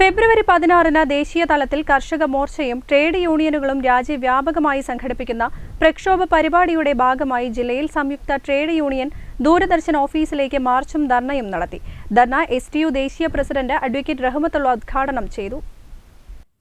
ഫെബ്രുവരി പതിനാറിന് ദേശീയ തലത്തിൽ കർഷക മോർച്ചയും ട്രേഡ് യൂണിയനുകളും രാജ്യവ്യാപകമായി സംഘടിപ്പിക്കുന്ന പ്രക്ഷോഭ പരിപാടിയുടെ ഭാഗമായി ജില്ലയിൽ സംയുക്ത ട്രേഡ് യൂണിയൻ ദൂരദർശൻ ഓഫീസിലേക്ക് മാർച്ചും ധർണയും നടത്തി. ധർണ എസ് ദേശീയ പ്രസിഡന്റ് അഡ്വക്കേറ്റ് റഹ്മത്തുള്ള ഉദ്ഘാടനം ചെയ്തു.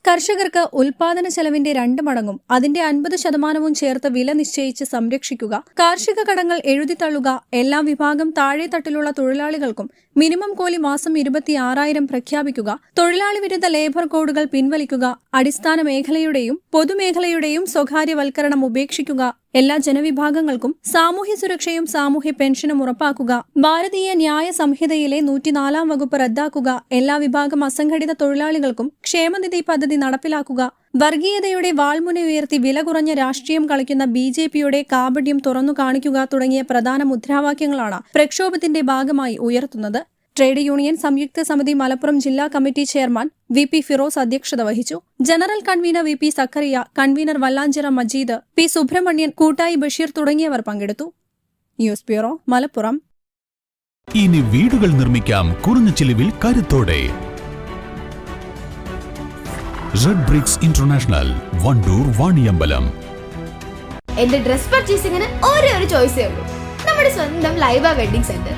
കർഷകർക്ക് ഉൽപാദന ചെലവിന്റെ രണ്ട് മടങ്ങും അതിന്റെ അൻപത് ശതമാനവും ചേർത്ത് വില നിശ്ചയിച്ച് സംരക്ഷിക്കുക കാർഷിക കടങ്ങൾ എഴുതിത്തള്ളുക എല്ലാ വിഭാഗം താഴെ തട്ടിലുള്ള തൊഴിലാളികൾക്കും മിനിമം കൂലി മാസം ഇരുപത്തിയാറായിരം പ്രഖ്യാപിക്കുക തൊഴിലാളി വിരുദ്ധ ലേബർ കോഡുകൾ പിൻവലിക്കുക അടിസ്ഥാന മേഖലയുടെയും പൊതുമേഖലയുടെയും സ്വകാര്യവൽക്കരണം ഉപേക്ഷിക്കുക എല്ലാ ജനവിഭാഗങ്ങൾക്കും സാമൂഹ്യ സുരക്ഷയും സാമൂഹ്യ പെൻഷനും ഉറപ്പാക്കുക. ഭാരതീയ ന്യായ സംഹിതയിലെ നൂറ്റിനാലാം വകുപ്പ് റദ്ദാക്കുക. എല്ലാ വിഭാഗം അസംഘടിത തൊഴിലാളികൾക്കും ക്ഷേമനിധി പദ്ധതി നടപ്പിലാക്കുക. വർഗീയതയുടെ വാൾമുന ഉയർത്തി വില കുറഞ്ഞ രാഷ്ട്രീയം കളിക്കുന്ന ബി ജെ പിയുടെ കാപട്യം തുറന്നു കാണിക്കുക തുടങ്ങിയ പ്രധാന മുദ്രാവാക്യങ്ങളാണ് പ്രക്ഷോഭത്തിന്റെ ഭാഗമായി ഉയർത്തുന്നത്. ട്രേഡ് യൂണിയൻ സംയുക്ത സമിതി മലപ്പുറം ജില്ലാ committee chairman V P Firoz അധ്യക്ഷത വഹിച്ചു. General convener V P Zakariya convener Vallanchira Majeed P Subramanian Koottayi Basheer തുടങ്ങിയവർ പങ്കെടുത്തു. News bureau Malappuram. ഇനി വീടുകൾ നിർമ്മിക്കാം കുറഞ്ഞ ചിലവിൽ കരുത്തോടെ. Red bricks international Wandoor Vaniyambalam. എന്റെ ഡ്രസ് പർച്ചേസിംഗിന് ഒരേ ഒരു ചോയ്സേ ഉള്ളൂ. നമ്മുടെ സ്വന്തം Laiba wedding centre.